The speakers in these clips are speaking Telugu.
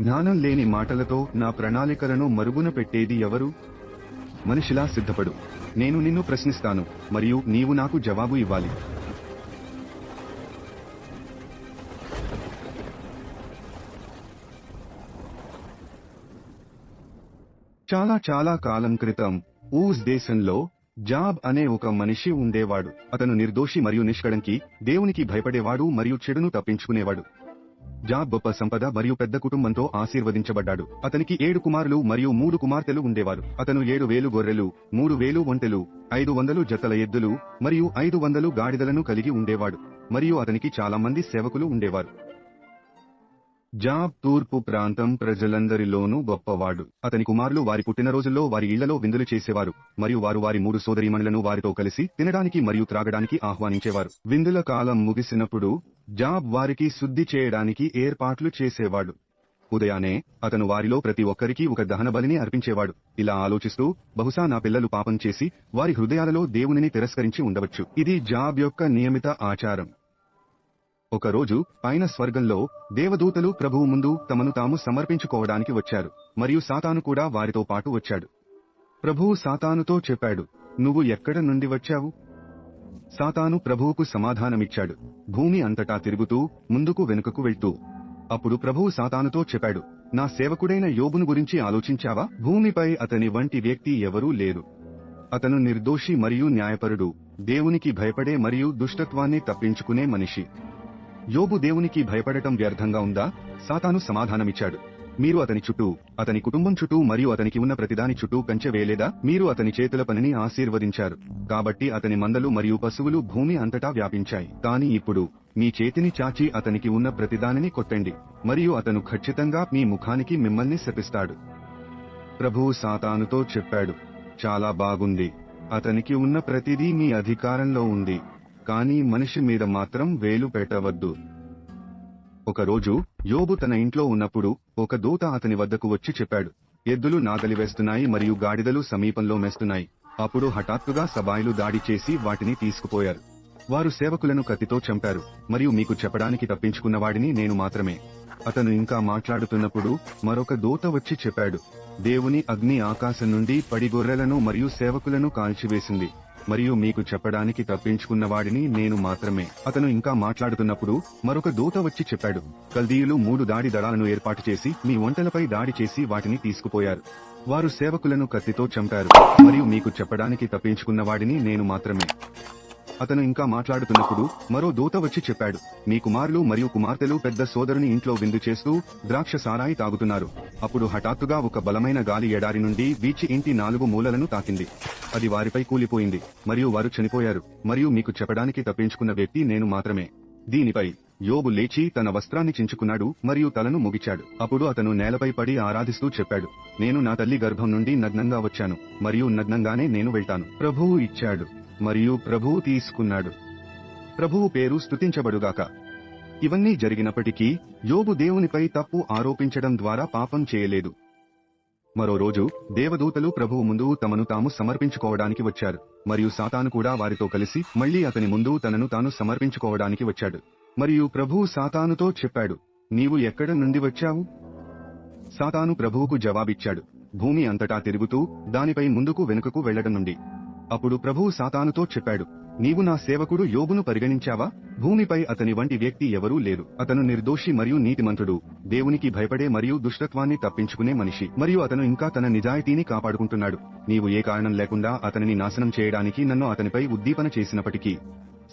జ్ఞానం లేని మాటలతో నా ప్రణాళికలను మరుగున పెట్టేది ఎవరు? మనిషిలా సిద్ధపడు. నేను నిన్ను ప్రశ్నిస్తాను మరియు నీవు నాకు జవాబు ఇవ్వాలి. చాలా చాలా కాలం క్రితం ఊజ్ దేశంలో జాబ్ అనే ఒక మనిషి ఉండేవాడు. అతను నిర్దోషి మరియు నిష్కడంకి దేవునికి భయపడేవాడు మరియు చెడును తప్పించుకునేవాడు. జాబ్ గొప్ప సంపద మరియు పెద్ద కుటుంబంతో ఆశీర్వదించబడ్డాడు. అతనికి ఏడు కుమారులు మరియు మూడు కుమార్తెలు ఉండేవారు. అతను ఏడు వేలు గొర్రెలు మూడు వేలు ఒంటెలు ఐదు వందలు జతల ఎద్దులు మరియు ఐదు వందలు గాడిదలను కలిగి ఉండేవాడు. మరియు అతనికి చాలా మంది సేవకులు ఉండేవారు. జాబ్ తూర్పు ప్రాంతం ప్రజలందరిలోనూ గొప్పవాడు. అతని కుమారులు వారి పుట్టినరోజుల్లో వారి ఇళ్ళలో విందులు చేసేవారు. మరియు వారు వారి మూడు సోదరిమణులను వారితో కలిసి తినడానికి మరియు త్రాగడానికి ఆహ్వానించేవారు. విందుల కాలం ముగిసినప్పుడు జాబ్ వారికి శుద్ధి చేయడానికి ఏర్పాట్లు చేసేవాడు. ఉదయానే అతను వారిలో ప్రతి ఒక్కరికి ఒక దహనబలిని అర్పించేవాడు. ఇలా ఆలోచిస్తూ బహుశా నా పిల్లలు పాపం చేసి వారి హృదయాలలో దేవునిని తిరస్కరించి ఉండవచ్చు. ఇది జాబ్ యొక్క నియమిత ఆచారం. ఒకరోజు పైన స్వర్గంలో దేవదూతలు ప్రభువు ముందు తమను తాము సమర్పించుకోవడానికి వచ్చారు. మరియు సాతాను కూడా వారితో పాటు వచ్చాడు. ప్రభువు సాతానుతో చెప్పాడు నువ్వు ఎక్కడ నుండి వచ్చావు? సాతాను ప్రభువుకు సమాధానమిచ్చాడు. భూమి అంతటా తిరుగుతూ ముందుకు వెనుకకు వెళ్తూ. అప్పుడు ప్రభువు సాతానుతో చెప్పాడు నా సేవకుడైన యోబును గురించి ఆలోచించావా? భూమిపై అతని వంటి వ్యక్తి ఎవరూ లేరు. అతను నిర్దోషి మరియు న్యాయపరుడు. దేవునికి భయపడే మరియు దుష్టత్వాన్ని తప్పించుకునే మనిషి. యోబు దేవునికి భయపడటం వ్యర్థంగా ఉందా? సాతాను సమాధానమిచ్చాడు. మీరు అతని చుట్టూ అతని కుటుంబం చుట్టూ మరియు అతనికి ఉన్న ప్రతిదాని చుట్టూ కంచె వేయలేదా మీరు అతని చేతుల పనిని ఆశీర్వదించారు. కాబట్టి అతని మందలు మరియు పశువులు భూమి అంతటా వ్యాపించాయి. కాని ఇప్పుడు మీ చేతిని చాచి అతనికి ఉన్న ప్రతిదానిని కొట్టండి. మరియు అతను ఖచ్చితంగా మీ ముఖానికి మిమ్మల్ని శపిస్తాడు. ప్రభువు సాతానుతో చెప్పాడు చాలా బాగుంది. అతనికి ఉన్న ప్రతిదీ మీ అధికారంలో ఉంది. కానీ మనిషి మీద మాత్రం వేలు పెట్టవద్దు. ఒకరోజు యోబు తన ఇంట్లో ఉన్నప్పుడు ఒక దూత అతని వద్దకు వచ్చి చెప్పాడు ఎద్దులు నాగలి వేస్తున్నాయి మరియు గాడిదలు సమీపంలో మేస్తున్నాయి. అప్పుడు హఠాత్తుగా సబాయిలు దాడి చేసి వాటిని తీసుకుపోయారు. వారు సేవకులను కత్తితో చంపారు మరియు మీకు చెప్పడానికి తప్పించుకున్న వాడిని నేను మాత్రమే. అతను ఇంకా మాట్లాడుతున్నప్పుడు మరొక దూత వచ్చి చెప్పాడు దేవుని అగ్ని ఆకాశం నుండి పడి గొర్రెలను మరియు సేవకులను కాల్చివేసింది. మరియు మీకు చెప్పడానికి తప్పించుకున్న వాడిని నేను మాత్రమే. అతను ఇంకా మాట్లాడుతున్నప్పుడు మరొక దూత వచ్చి చెప్పాడు కల్దీయులు మూడు దాడి దళాలను ఏర్పాటు చేసి మీ ఒంటలపై దాడి చేసి వాటిని తీసుకుపోయారు. వారు సేవకులను కత్తితో చంపారు మరియు మీకు చెప్పడానికి తప్పించుకున్న వాడిని నేను మాత్రమే. అతను ఇంకా మాట్లాడుతున్నప్పుడు మరో దూత వచ్చి చెప్పాడు. మీ కుమారులు మరియు కుమార్తెలు పెద్ద సోదరుని ఇంట్లో విందు చేస్తూ ద్రాక్ష సారాయి తాగుతున్నారు. అప్పుడు హఠాత్తుగా ఒక బలమైన గాలి ఎడారి నుండి వీచి ఇంటి నాలుగు మూలలను తాకింది. అది వారిపై కూలిపోయింది. మరియు వారు చనిపోయారు. మరియు మీకు చెప్పడానికి తప్పించుకున్న వ్యక్తి నేను మాత్రమే. దీనిపై యోబు లేచి తన వస్త్రాన్ని చించుకున్నాడు మరియు తలను ముగిచాడు. అప్పుడు అతను నేలపై పడి ఆరాధిస్తూ చెప్పాడు. నేను నా తల్లి గర్భం నుండి నగ్నంగా వచ్చాను. మరియు నగ్నంగానే నేను వెళ్తాను. ప్రభువు ఇచ్చాడు. మరియు ప్రభువు తీసుకున్నాడు. ప్రభువు పేరు స్తుతించబడుగాక. ఇవన్నీ జరిగినప్పటికీ యోబు దేవునిపై తప్పు ఆరోపించడం ద్వారా పాపం చేయలేదు. మరో రోజు దేవదూతలు ప్రభువు ముందు తమను తాము సమర్పించుకోవడానికి వచ్చారు. మరియు సాతాను కూడా వారితో కలిసి మళ్ళీ అతని ముందు తనను తాను సమర్పించుకోవడానికి వచ్చాడు. మరియు ప్రభువు సాతానుతో చెప్పాడు నీవు ఎక్కడ నుండి వచ్చావు? సాతాను ప్రభువుకు జవాబిచ్చాడు భూమి అంతటా తిరుగుతూ దానిపై ముందుకు వెనుకకు వెళ్ళడం నుండి. అప్పుడు ప్రభువు సాతానుతో చెప్పాడు నీవు నా సేవకుడు యోగును పరిగణించావా? భూమిపై అతని వంటి వ్యక్తి ఎవరూ లేరు. అతను నిర్దోషి మరియు నీతిమంతుడు. దేవునికి భయపడే మరియు దుష్టత్వాన్ని తప్పించుకునే మనిషి. మరియు అతను ఇంకా తన నిజాయితీని కాపాడుకుంటున్నాడు. నీవు ఏ కారణం లేకుండా అతనిని నాశనం చేయడానికి నన్ను అతనిపై ఉద్దీపన చేసినప్పటికీ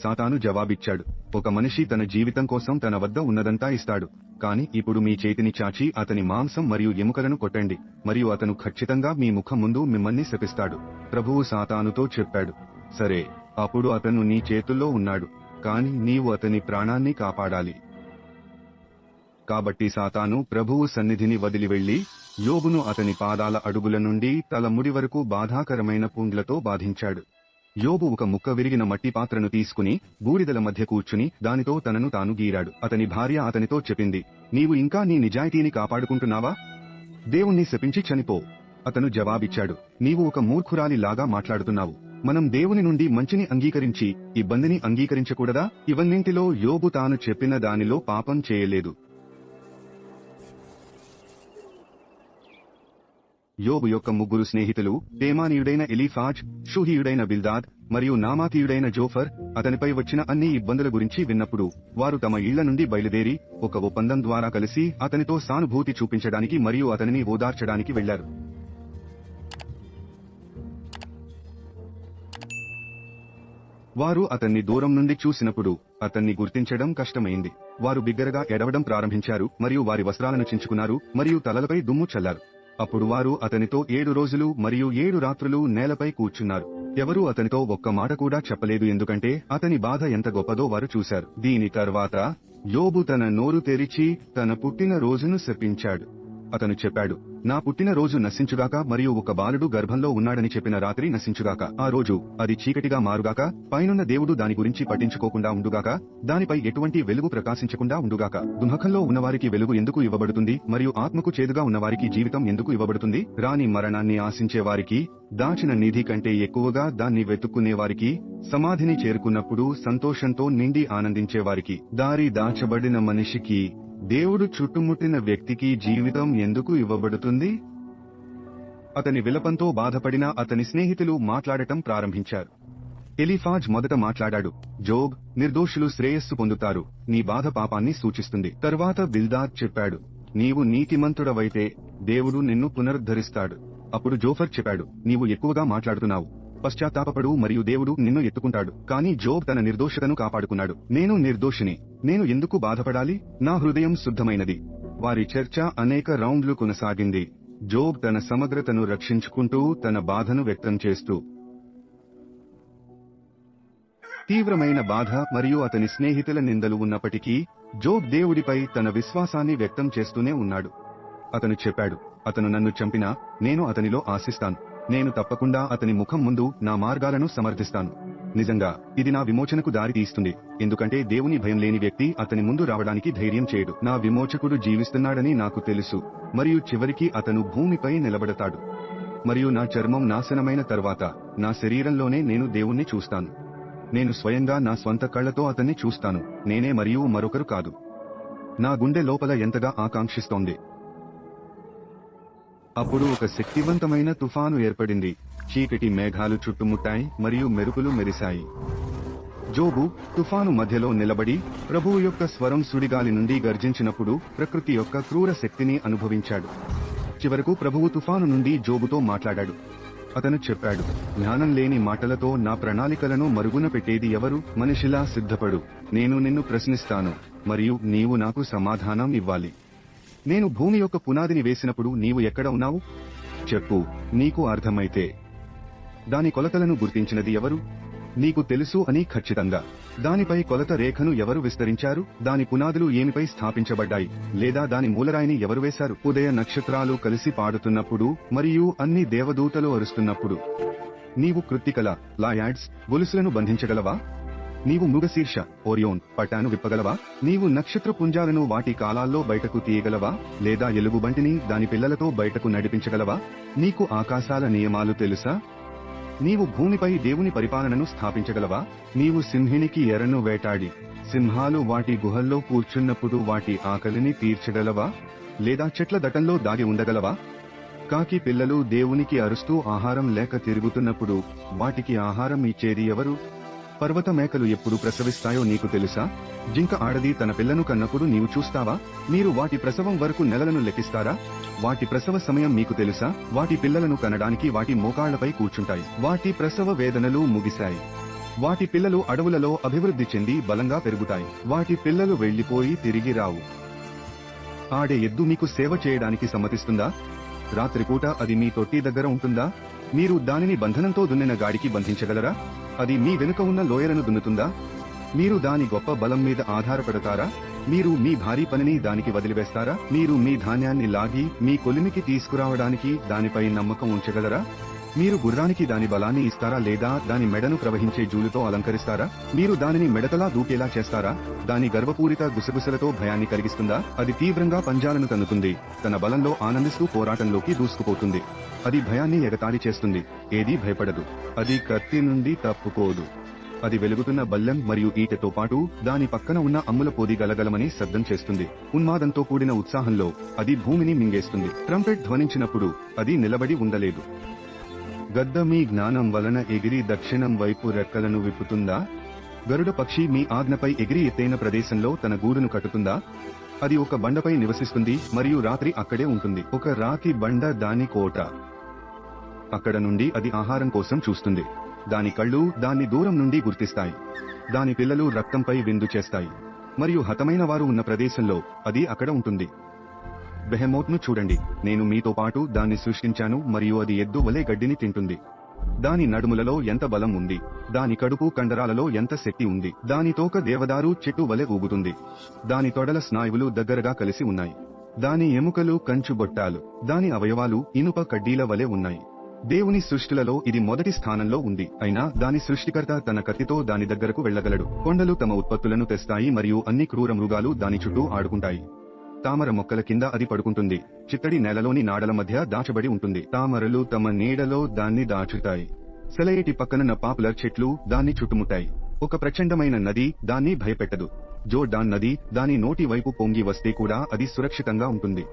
సాతాను జవాబిచ్చాడు. ఒక మనిషి తన జీవితం కోసం తన వద్ద ఉన్నదంతా ఇస్తాడు. కాని ఇప్పుడు మీ చేతిని చాచి అతని మాంసం మరియు ఎముకలను కొట్టండి. మరియు అతను ఖచ్చితంగా మీ ముఖం ముందు మిమ్మల్ని శపిస్తాడు. ప్రభువు సాతానుతో చెప్పాడు. సరే అప్పుడు అతను నీ చేతుల్లో ఉన్నాడు. కాని నీవు అతని ప్రాణాన్ని కాపాడాలి. కాబట్టి సాతాను ప్రభువు సన్నిధిని వదిలి వెళ్ళి యోగును అతని పాదాల అడుగుల నుండి తల ముడి వరకు బాధాకరమైన పూండ్లతో బాధించాడు. యోబు ఒక ముక్క విరిగిన మట్టి పాత్రను తీసుకుని బూడిదల మధ్య కూర్చుని దానితో తనను తాను గీరాడు. అతని భార్య అతనితో చెప్పింది నీవు ఇంకా నీ నిజాయితీని కాపాడుకుంటున్నావా? దేవుణ్ణి శపించి చనిపో. అతను జవాబిచ్చాడు నీవు ఒక మూర్ఖురాలి లాగా మాట్లాడుతున్నావు. మనం దేవుని నుండి మంచిని అంగీకరించి ఇబ్బందిని అంగీకరించకూడదా? ఇవన్నింటిలో యోబు తాను చెప్పిన దానిలో పాపం చేయలేదు. యోబు యొక్క ముగ్గురు స్నేహితులు తేమానీయుడైన ఎలీఫాజ్ షూహీయుడైన బిల్దాద్ మరియు నామాతీయుడైన జోఫర్ అతనిపై వచ్చిన అన్ని ఇబ్బందుల గురించి విన్నప్పుడు వారు తమ ఇళ్ళ నుండి బయలుదేరి ఒక ఒప్పందం ద్వారా కలిసి అతనితో సానుభూతి చూపించడానికి మరియు అతనిని ఓదార్చడానికి వెళ్ళారు వారు అతన్ని దూరం నుండి చూసినప్పుడు అతన్ని గుర్తించడం కష్టమైంది. వారు బిగ్గరగా ఎడవడం ప్రారంభించారు మరియు వారి వస్త్రాలను చించుకున్నారు మరియు తలలపై దుమ్ము చల్లారు. అప్పుడు వారు అతనితో ఏడు రోజులు మరియు ఏడు రాత్రులు నేలపై కూర్చున్నారు. ఎవరూ అతనితో ఒక్క మాట కూడా చెప్పలేదు ఎందుకంటే అతని బాధ ఎంత గొప్పదో వారు చూశారు. దీని తర్వాత యోబు తన నోరు తెరిచి తన పుట్టిన రోజును శపించాడు. అతను చెప్పాడు నా పుట్టినరోజు నశించుగాక మరియు ఒక బాలుడు గర్భంలో ఉన్నాడని చెప్పిన రాత్రి నశించుగాక. ఆ రోజు అది చీకటిగా మారుగాక పైనున్న దేవుడు దాని గురించి పట్టించుకోకుండా ఉండుగాక దానిపై ఎటువంటి వెలుగు ప్రకాశించకుండా ఉండుగాక. దుఃఖంలో ఉన్నవారికి వెలుగు ఎందుకు ఇవ్వబడుతుంది? మరియు ఆత్మకు చేదుగా ఉన్నవారికి జీవితం ఎందుకు ఇవ్వబడుతుంది? రాని మరణాన్ని ఆశించే వారికి దాచిన నిధి కంటే ఎక్కువగా దాన్ని వెతుక్కునే వారికి సమాధిని చేరుకున్నప్పుడు సంతోషంతో నిండి ఆనందించే వారికి. దారి దాచబడిన మనిషికి దేవుడు చుట్టుముట్టిన వ్యక్తికి జీవితం ఎందుకు ఇవ్వబడుతుంది? అతని విలపంతో బాధపడిన అతని స్నేహితులు మాట్లాడటం ప్రారంభించారు. ఎలిఫాజ్ మొదట మాట్లాడాడు జోబ్ నిర్దోషులు శ్రేయస్సు పొందుతారు. నీ బాధ పాపాన్ని సూచిస్తుంది. తరువాత బిల్దాద్ చెప్పాడు నీవు నీతిమంతుడవైతే దేవుడు నిన్ను పునరుద్ధరిస్తాడు. అప్పుడు జోఫర్ చెప్పాడు నీవు ఎక్కువగా మాట్లాడుతున్నావు. పశ్చాత్తాపపడు మరియు దేవుడు నిన్ను ఎత్తుకుంటాడు. కానీ జోబ్ తన నిర్దోషతను కాపాడుకున్నాడు. నేను నిర్దోషిని. నేను ఎందుకు బాధపడాలి? నా హృదయం శుద్ధమైనది. వారి చర్చ అనేక రౌండ్లు కొనసాగింది. జోబ్ తన సమగ్రతను రక్షించుకుంటూ తన బాధను వ్యక్తం చేస్తూ. తీవ్రమైన బాధ మరియు అతని స్నేహితుల నిందలు ఉన్నప్పటికీ జోబ్ దేవుడిపై తన విశ్వాసాన్ని వ్యక్తం చేస్తూనే ఉన్నాడు. అతను చెప్పాడు అతను నన్ను చంపినా నేను అతనిలో ఆశిస్తాను. నేను తప్పకుండా అతని ముఖం ముందు నా మార్గాలను సమర్థిస్తాను. నిజంగా ఇది నా విమోచనకు దారి తీస్తుంది. ఎందుకంటే దేవుని భయం లేని వ్యక్తి అతని ముందు రావడానికి ధైర్యం చేయడు. నా విమోచకుడు జీవిస్తున్నాడని నాకు తెలుసు. మరియు చివరికి అతను భూమిపై నిలబడతాడు. మరియు నా చర్మం నాశనమైన తర్వాత నా శరీరంలోనే నేను దేవుణ్ణి చూస్తాను. నేను స్వయంగా నా స్వంత కళ్ళతో అతన్ని చూస్తాను. నేనే మరియు మరొకరు కాదు. నా గుండె లోపల ఎంతగా ఆకాంక్షిస్తోంది? అప్పుడు ఒక శక్తివంతమైన తుఫాను ఏర్పడింది. చీకటి మేఘాలు చుట్టుముట్టాయి మరియు మెరుపులు మెరిశాయి. జోబు తుఫాను మధ్యలో నిలబడి ప్రభువు యొక్క స్వరం సుడిగాలి నుండి గర్జించినప్పుడు ప్రకృతి యొక్క క్రూర శక్తిని అనుభవించాడు. చివరకు ప్రభువు తుఫాను నుండి జోబుతో మాట్లాడాడు. అతను చెప్పాడు జ్ఞానం లేని మాటలతో నా ప్రణాళికలను మరుగున పెట్టేది ఎవరు? మనిషిలా సిద్ధపడు. నేను నిన్ను ప్రశ్నిస్తాను మరియు నీవు నాకు సమాధానం ఇవ్వాలి. నేను భూమి యొక్క పునాదిని వేసినప్పుడు నీవు ఎక్కడ ఉన్నావు? చెప్పు నీకు అర్థమైతే. దాని కొలతలను గుర్తించినది ఎవరు? నీకు తెలుసు అని ఖచ్చితంగా. దానిపై కొలత రేఖను ఎవరు విస్తరించారు? దాని పునాదులు ఏమిపై స్థాపించబడ్డాయి? లేదా దాని మూలరాయిని ఎవరు వేశారు? ఉదయ నక్షత్రాలు కలిసి పాడుతున్నప్పుడు మరియు అన్ని దేవదూతలు అరుస్తున్నప్పుడు. నీవు కృత్తికల లాయాడ్స్ గొలుసులను బంధించగలవా? నీవు మృగశీర్ష ఓరియోన్ పట్టాను విప్పగలవా? నీవు నక్షత్ర పుంజాలను వాటి కాలాల్లో బయటకు తీయగలవా? లేదా ఎలుగుబంటిని దాని పిల్లలతో బయటకు నడిపించగలవా? నీకు ఆకాశాల నియమాలు తెలుసా? నీవు భూమిపై దేవుని పరిపాలనను స్థాపించగలవా? నీవు సింహినికి ఎరను వేటాడి సింహాలు వాటి గుహల్లో కూర్చున్నప్పుడు వాటి ఆకలిని తీర్చగలవా? లేదా చెట్ల దటంలో దాగి ఉండగలవా? కాకి పిల్లలు దేవునికి అరుస్తూ ఆహారం లేక తిరుగుతున్నప్పుడు వాటికి ఆహారం ఇచ్చేది ఎవరు? పర్వత మేకలు ఎప్పుడు ప్రసవిస్తాయో నీకు తెలుసా? జింక ఆడది తన పిల్లను కన్నప్పుడు నీవు చూస్తావా? మీరు వాటి ప్రసవం వరకు నెలలను లెక్కిస్తారా? వాటి ప్రసవ సమయం మీకు తెలుసా? వాటి పిల్లలను కనడానికి వాటి మోకాళ్ళపై కూర్చుంటాయి. వాటి ప్రసవ వేదనలు ముగిశాయి. వాటి పిల్లలు అడవులలో అభివృద్ధి చెంది బలంగా పెరుగుతాయి. వాటి పిల్లలు వెళ్ళిపోయి తిరిగి రావు. ఆడే ఎద్దు మీకు సేవ చేయడానికి సమ్మతిస్తుందా? రాత్రిపూట అది మీ తొట్టి దగ్గర ఉంటుందా? మీరు దానిని బంధనంతో దున్నిన గాడికి బంధించగలరా? అది మీ వెనుక ఉన్న లోయలను దున్నుతుందా? మీరు దాని గొప్ప బలం మీద ఆధారపడతారా? మీరు మీ భారీ పనిని దానికి వదిలివేస్తారా? మీరు మీ ధాన్యాన్ని లాగి మీ కొలిమికి తీసుకురావడానికి దానిపై నమ్మకం ఉంచగలరా? మీరు గుర్రానికి దాని బలాన్ని ఇస్తారా లేదా దాని మెడను ప్రవహించే జూలుతో అలంకరిస్తారా? మీరు దానిని మెడతలా దూకేలా చేస్తారా? దాని గర్వపూరిత గుసగుసలతో భయాన్ని కలిగిస్తుందా? అది తీవ్రంగా పంజాలను తన్నుతుంది. తన బలంలో ఆనందిస్తూ పోరాటంలోకి దూసుకుపోతుంది. అది భయాన్ని ఎగతాళి చేస్తుంది. ఏదీ భయపడదు. అది కత్తి నుండి తప్పుకోదు. అది వెలుగుతున్న బల్లెం మరియు ఈటెతో పాటు దాని పక్కన ఉన్న అమ్ముల పోది గలగలమని శబ్దం చేస్తుంది. ఉన్మాదంతో కూడిన ఉత్సాహంలో అది భూమిని మింగేస్తుంది. ట్రంపెట్ ధ్వనించినప్పుడు అది నిలబడి ఉండలేదు. గద్ద మీ జ్ఞానం వలన ఎగిరి దక్షిణం వైపు రెక్కలను విప్పుతుందా? గరుడ పక్షి మీ ఆజ్ఞపై ఎగిరి ఎత్తైన ప్రదేశంలో తన గూడును కట్టుతుందా? అది ఒక బండపై నివసిస్తుంది మరియు రాత్రి అక్కడే ఉంటుంది. ఒక రాతి బండ దాని కోట. అక్కడ నుండి అది ఆహారం కోసం చూస్తుంది. దాని కళ్ళు దాన్ని దూరం నుండి గుర్తిస్తాయి. దాని పిల్లలు రక్తంపై విందు చేస్తాయి. మరియు హతమైన వారు ఉన్న ప్రదేశంలో అది అక్కడ ఉంటుంది. బెహెమోత్ను చూడండి. నేను మీతో పాటు దాన్ని సృష్టించాను మరియు అది ఎద్దు వలె గడ్డిని తింటుంది. దాని నడుములలో ఎంత బలం ఉంది? దాని కడుపు కండరాలలో ఎంత శక్తి ఉంది? దాని తోక దేవదారు చెట్టు వలె ఊగుతుంది. దాని తొడల స్నాయువులు దగ్గరగా కలిసి ఉన్నాయి. దాని ఎముకలు కంచుబొట్టాలు దాని అవయవాలు ఇనుప కడ్డీల వలె ఉన్నాయి. దేవుని సృష్టిలలో ఇది మొదటి స్థానంలో ఉంది. అయినా దాని సృష్టికర్త తన కత్తితో దాని దగ్గరకు వెళ్ళగలడు. కొండలు తమ ఉత్పత్తులను తెస్తాయి మరియు అన్ని క్రూర మృగాలు దాని చుట్టూ ఆడుకుంటాయి. తామర మొక్కల కింద అది పడుకుంటుంది. చిత్తడి నేలలోని నాడల మధ్య దాచబడి ఉంటుంది. తామరలు తమ నీడలో దాన్ని దాచుతాయి. సెలయేటి పక్కనున్న పాపులర్ చెట్లు దాన్ని చుట్టుముట్టాయి. ఒక ప్రచండమైన నది దాన్ని భయపెట్టదు. జోర్డాన్ నది దాని నోటి వైపు పొంగి వస్తే కూడా అది సురక్షితంగా ఉంటుంది.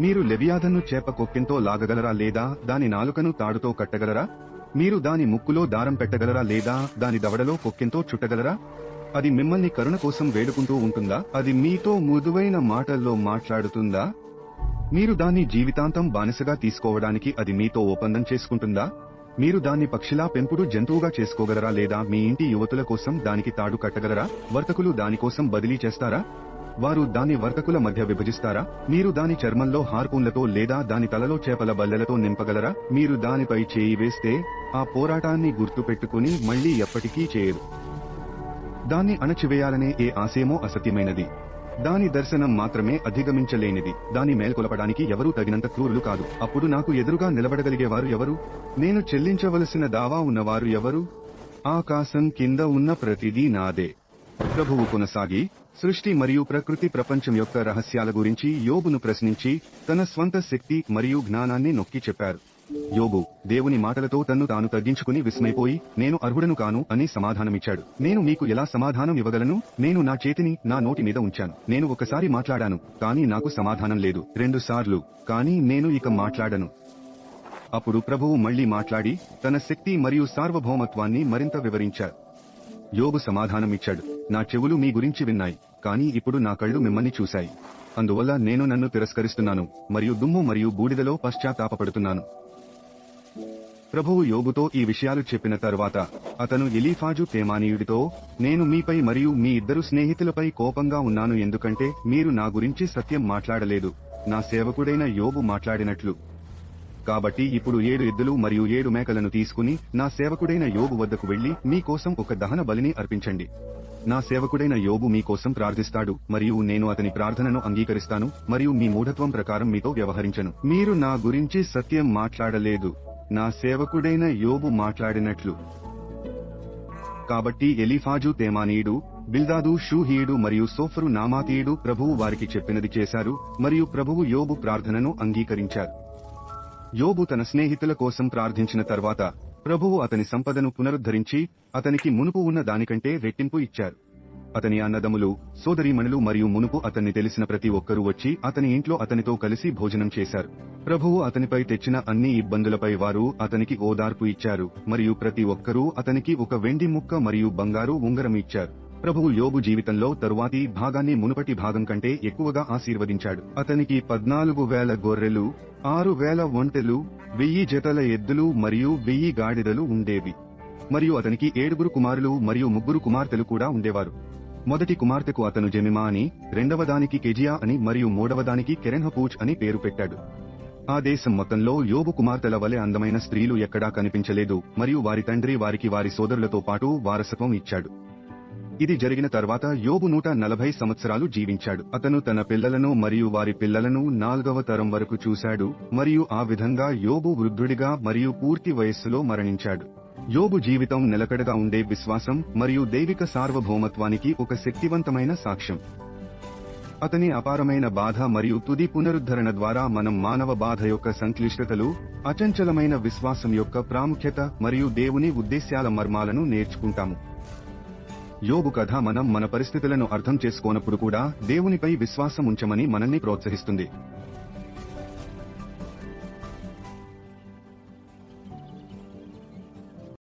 మీరు లెవియాదన్ను చేప కొక్కెంతో లాగగలరా లేదా? దాని నాలుకను తాడుతో కట్టగలరా? మీరు దాని ముక్కులో దారం పెట్టగలరా లేదా? దాని దవడలో కొక్కెంతో చుట్టగలరా? అది మిమ్మల్ని కరుణ కోసం వేడుకుంటూ ఉంటుందా? అది మీతో మృదువైన మాటల్లో మాట్లాడుతుందా? మీరు దాన్ని జీవితాంతం బానిసగా తీసుకోవడానికి అది మీతో ఒప్పందం చేసుకుంటుందా? మీరు దాన్ని పక్షిలా పెంపుడు జంతువుగా చేసుకోగలరా లేదా మీ ఇంటి యువతుల కోసం దానికి తాడు కట్టగలరా? వర్తకులు దానికోసం బదిలీ చేస్తారా? వారు దాని వర్తకుల మధ్య విభజిస్తారా? మీరు దాని చర్మంలో హార్పూన్లతో లేదా దాని తలలో చేపల బల్లెలతో నింపగలరా? మీరు దానిపై చేయి వేస్తే ఆ పోరాటాన్ని గుర్తుపెట్టుకుని మళ్ళీ ఎప్పటికీ చేయరు. దాన్ని అణచివేయాలనే ఏ ఆశయమో అసత్యమైనది. దాని దర్శనం మాత్రమే అధిగమించలేనిది. దాని మేల్కొలపడానికి ఎవరూ తగినంత క్రూరులు కాదు. అప్పుడు నాకు ఎదురుగా నిలబడగలిగేవారు ఎవరు? నేను చెల్లించవలసిన దావా ఉన్నవారు ఎవరు? ఆకాశం కింద ఉన్న ప్రతిదీ నాదే. ప్రభువు కొనసాగి సృష్టి మరియు ప్రకృతి ప్రపంచం యొక్క రహస్యాల గురించి యోబును ప్రశ్నించి తన స్వంత శక్తి మరియు జ్ఞానాన్ని నొక్కి చెప్పారు. యోగు దేవుని మాటలతో తన్ను తాను తగ్గించుకుని విస్మయిపోయి నేను అర్హుడను కాను అని సమాధానమిచ్చాడు. నేను మీకు ఎలా సమాధానం ఇవ్వగలను? నేను నా చేతిని నా నోటి మీద ఉంచాను. నేను ఒకసారి మాట్లాడాను కానీ నాకు సమాధానం లేదు. రెండు సార్లు కానీ నేను ఇక మాట్లాడను. అప్పుడు ప్రభువు మళ్ళీ మాట్లాడి తన శక్తి మరియు సార్వభౌమత్వాన్ని మరింత వివరించారు యోగు సమాధానమిచ్చాడు. నా చెవులు మీ గురించి విన్నాయి కానీ ఇప్పుడు నా కళ్ళు మిమ్మల్ని చూశాయి. అందువల్ల నేను నన్ను తిరస్కరిస్తున్నాను మరియు దుమ్ము మరియు బూడిదలో పశ్చాత్తాపపడుతున్నాను. ప్రభువు యోగుతో ఈ విషయాలు చెప్పిన తరువాత అతను ఎలీఫాజు తేమానీయుడితో నేను మీపై మరియు మీ ఇద్దరు స్నేహితులపై కోపంగా ఉన్నాను ఎందుకంటే మీరు నా గురించి సత్యం మాట్లాడలేదు. నా సేవకుడైన యోబు మాట్లాడినట్లు. కాబట్టి ఇప్పుడు ఏడు ఎద్దులు మరియు ఏడు మేకలను తీసుకుని నా సేవకుడైన యోబు వద్దకు వెళ్ళి మీకోసం ఒక దహన బలిని అర్పించండి. నా సేవకుడైన యోబు మీకోసం ప్రార్థిస్తాడు మరియు నేను అతని ప్రార్థనను అంగీకరిస్తాను మరియు మీ మూఢత్వం ప్రకారం మీతో వ్యవహరించను. మీరు నా గురించి సత్యం మాట్లాడలేదు. నా సేవకుడైన యోబు మాట్లాడినట్లు. కాబట్టి ఎలిఫాజు తేమానీయుడు బిల్దాదు షూహీయుడు మరియు సోఫరు నామాతీయుడు ప్రభువు వారికి చెప్పినది చేశారు మరియు ప్రభువు యోబు ప్రార్థనను అంగీకరించారు. యోబు తన స్నేహితుల కోసం ప్రార్థించిన తర్వాత ప్రభువు అతని సంపదను పునరుద్ధరించి అతనికి మునుపు ఉన్న దానికంటే రెట్టింపు ఇచ్చారు. అతని అన్నదములు సోదరీమణులు మరియు మునుపు అతన్ని తెలిసిన ప్రతి ఒక్కరూ వచ్చి అతని ఇంట్లో అతనితో కలిసి భోజనం చేశారు. ప్రభువు అతనిపై తెచ్చిన అన్ని ఇబ్బందులపై వారు అతనికి ఓదార్పు ఇచ్చారు. మరియు ప్రతి ఒక్కరూ అతనికి ఒక వెండి ముక్క మరియు బంగారు ఉంగరం ఇచ్చారు. ప్రభువు యోబు జీవితంలో తరువాతి భాగాన్ని మునుపటి భాగం కంటే ఎక్కువగా ఆశీర్వదించాడు. అతనికి పద్నాలుగు వేల గొర్రెలు ఆరు వేల ఒంటెలు వెయ్యి జతల ఎద్దులు మరియు వెయ్యి గాడిదలు ఉండేవి. మరియు అతనికి ఏడుగురు కుమారులు మరియు ముగ్గురు కుమార్తెలు కూడా ఉండేవారు. మొదటి కుమార్తెకు అతను జెమిమా అని రెండవ దానికి కెజియా అని మరియు మూడవ దానికి కెరెన్హపూచ్ అని పేరు పెట్టాడు. ఆ దేశం మొత్తంలో యోబు కుమార్తెల వలె అందమైన స్త్రీలు ఎక్కడా కనిపించలేదు మరియు వారి తండ్రి వారికి వారి సోదరులతో పాటు వారసత్వం ఇచ్చాడు. ఇది జరిగిన తర్వాత యోబు నూట నలభై సంవత్సరాలు జీవించాడు. అతను తన పిల్లలను మరియు వారి పిల్లలను నాల్గవ తరం వరకు చూశాడు మరియు ఆ విధంగా యోబు వృద్ధుడిగా మరియు పూర్తి వయస్సులో మరణించాడు. యోగు జీవితం నిలకడగా ఉండే విశ్వాసం మరియు దైవిక సార్వభౌమత్వానికి ఒక శక్తివంతమైన సాక్ష్యం. అతని అపారమైన బాధ మరియు తుది పునరుద్ధరణ ద్వారా మనం మానవ బాధ యొక్క సంక్లిష్టతలు అచంచలమైన విశ్వాసం యొక్క ప్రాముఖ్యత మరియు దేవుని ఉద్దేశ్యాల మర్మాలను నేర్చుకుంటాము. యోగు కథ మనం మన పరిస్థితులను అర్థం చేసుకోనప్పుడు కూడా దేవునిపై విశ్వాసం ఉంచమని మనల్ని ప్రోత్సహిస్తుంది.